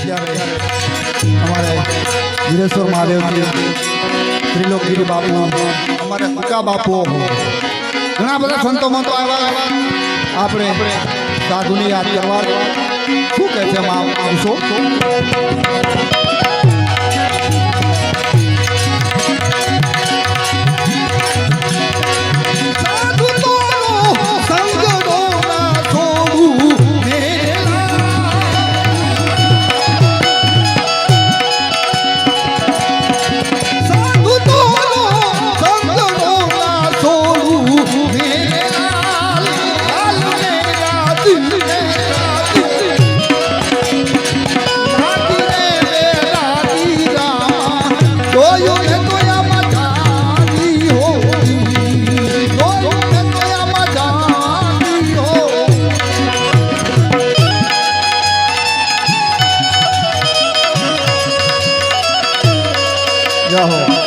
અત્યારે અમારે વીરેશ્વર મહાદેવજી, ત્રિલોકગીરી બાપુ અમારે ઉકા બાપુ. ઘણા બધા સંતો મંતો આવ્યા. આપણે સાધુની યાદ કરવા. શું કહે છે આવશો 家伙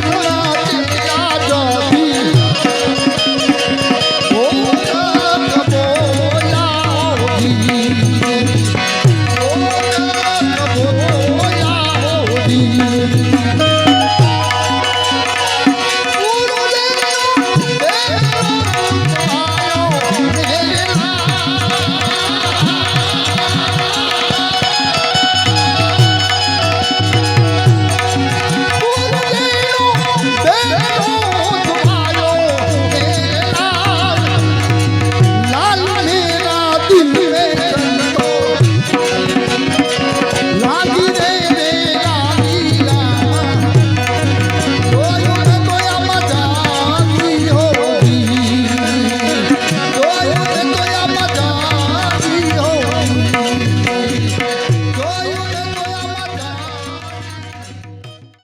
Good.